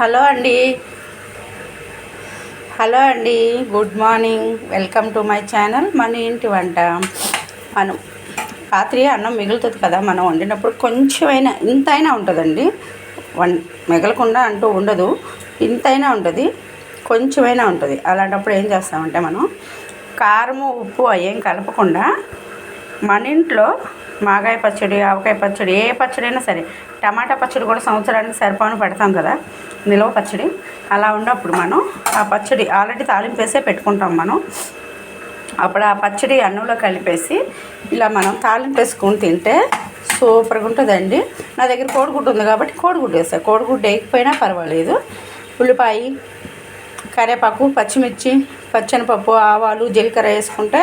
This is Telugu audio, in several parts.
హలో అండి. హలో అండి. Good morning. Welcome to my channel మన ఇంటి వంట. మనం రాత్రి అన్నం మిగులుతుంది కదా మనం వండినప్పుడు కొంచెమైనా ఇంతైనా ఉంటుందండి. వన్ మిగలకుండా అంటూ ఉండదు. ఇంతైనా ఉంటుంది కొంచెమైనా ఉంటుంది. అలాంటప్పుడు ఏం చేస్తామంటే మనం కారము ఉప్పు అవేం కలపకుండా మన ఇంట్లో మాగాయ పచ్చడి ఆవకాయ పచ్చడి ఏ పచ్చడి అయినా సరే. టమాటా పచ్చడి కూడా సంవత్సరానికి సరిపోను పెడతాం కదా నిలవ పచ్చడి. అలా ఉన్నప్పుడు మనం ఆ పచ్చడి ఆల్రెడీ తాలింపేసే పెట్టుకుంటాం మనం. అప్పుడు ఆ పచ్చడి అన్నంలో కలిపేసి ఇలా మనం తాలింపు వేసుకొని తింటే సూపర్గా ఉంటుందండి. నా దగ్గర కోడిగుడ్డు ఉంది కాబట్టి కోడిగుడ్డు వేస్తాను కోడిగుడ్డు వేయకపోయినా పర్వాలేదు. ఉల్లిపాయ కరివేపాకు పచ్చిమిర్చి పచ్చనిపప్పు ఆవాలు జీలకర్ర వేసుకుంటే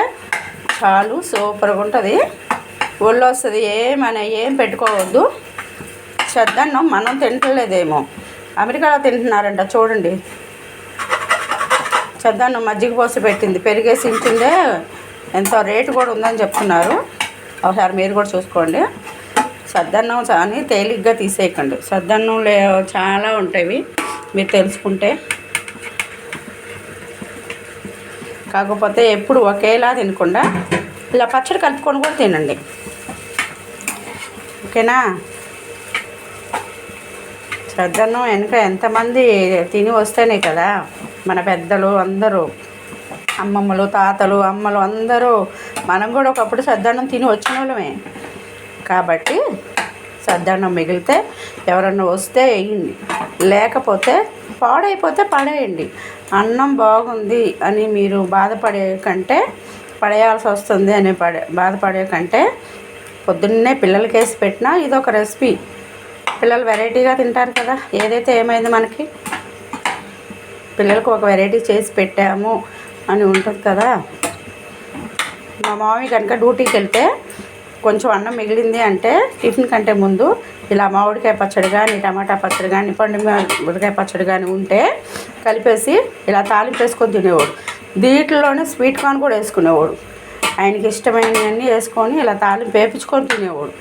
చాలు సూపర్గా ఉంటుంది. ఒళ్ళు వస్తుంది ఏమైనా ఏం పెట్టుకోవద్దు. చద్దన్నం మనం తింటలేదేమో. అమెరికాలో తింటున్నారంట చూడండి. చద్దన్నం మజ్జిగ పోసి పెట్టింది పెరిగేసి ఇచ్చిందే ఎంతో రేటు కూడా ఉందని చెప్తున్నారు. ఒకసారి మీరు కూడా చూసుకోండి. సద్దన్నం అని తేలిగ్గా తీసేయకండి. సద్దన్నం లే చాలా ఉంటాయి మీరు తెలుసుకుంటే. కాకపోతే ఎప్పుడు ఒకేలా తినకుండా ఇలా పచ్చడి కలుపుకొని కూడా తినండి. ఓకేనా? శ్రద్ధను వెనుక ఎంతమంది తిని వస్తేనే కదా మన పెద్దలు అందరూ అమ్మమ్మలు తాతలు అమ్మలు అందరూ మనం కూడా ఒకప్పుడు సద్దన్నం తిని వచ్చిన వాళ్ళమే. కాబట్టి సద్దన్నం మిగిలితే ఎవరన్నా వస్తే వేయండి లేకపోతే పాడైపోతే పడేయండి. అన్నం బాగుంది అని మీరు బాధపడే కంటే పడేయాల్సి వస్తుంది అని పడే బాధపడే కంటే పొద్దున్నే పిల్లలకి వేసి పెట్టినా ఇది ఒక రెసిపీ. పిల్లలు వెరైటీగా తింటారు కదా ఏదైతే ఏమైంది మనకి? పిల్లలకు ఒక వెరైటీ చేసి పెట్టాము అని ఉంటుంది కదా. మా మామయ్య కనుక డ్యూటీకి వెళ్తే కొంచెం అన్నం మిగిలింది అంటే టిఫిన్ కంటే ముందు ఇలా మామిడికాయ పచ్చడి కానీ టమాటా పచ్చడి కానీ పండు మిరకాయ పచ్చడి కానీ ఉంటే కలిపేసి ఇలా తాలింపు వేసుకొని తినేవాడు. దీంట్లోనే స్వీట్ కార్న్ కూడా వేసుకునేవాడు. ఆయనకి ఇష్టమైనవన్నీ వేసుకొని ఇలా తాలింపు వేపించుకొని తినేవాడు.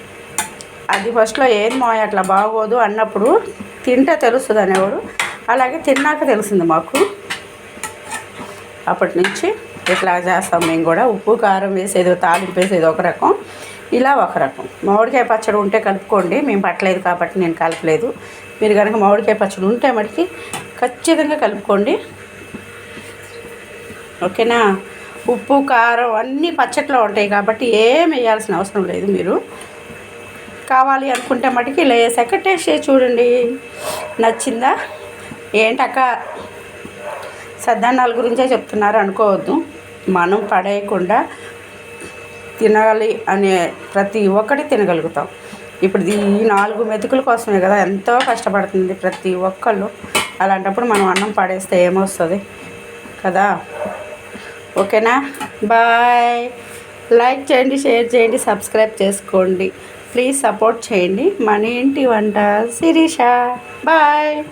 అది ఫస్ట్లో ఏం మోయ అట్లా బాగోదు అన్నప్పుడు తింటే తెలుస్తుంది అనేవాడు. అలాగే తిన్నాక తెలిసింది మాకు. అప్పటి నుంచి ఇట్లా చేస్తాం మేము కూడా. ఉప్పు కారం వేసేది తాలింపు వేసేది ఒక రకం. ఇలా ఒక రకం. మామిడికాయ పచ్చడి ఉంటే కలుపుకోండి. మేము పట్టలేదు కాబట్టి నేను కలపలేదు. మీరు కనుక మామిడికాయ పచ్చడి ఉంటే మటుకి ఖచ్చితంగా కలుపుకోండి. ఓకేనా? ఉప్పు కారం అన్నీ పచ్చట్లో ఉంటాయి కాబట్టి ఏం వేయాల్సిన అవసరం లేదు మీరు. కావాలి అనుకుంటే మటుకు ఇలా వేసాక టేస్ట్ చేసి చూడండి. నచ్చిందా? ఏంటక్క సద్దన్నాల గురించే చెప్తున్నారు అనుకోవద్దు. మనం పడేయకుండా తినాలి అనే ప్రతి ఒక్కటి తినగలుగుతాం. ఇప్పుడు ఈ నాలుగు మెతుకుల కోసమే కదా ఎంతో కష్టపడుతుంది ప్రతి ఒక్కళ్ళు. అలాంటప్పుడు మనం అన్నం పడేస్తే ఏమొస్తుంది? కదా? ఓకేనా? బాయ్. లైక్ చేయండి షేర్ చేయండి సబ్స్క్రైబ్ చేసుకోండి. ప్లీజ్ సపోర్ట్ చేయండి. మన ఇంటి వంట శిరీష. బాయ్.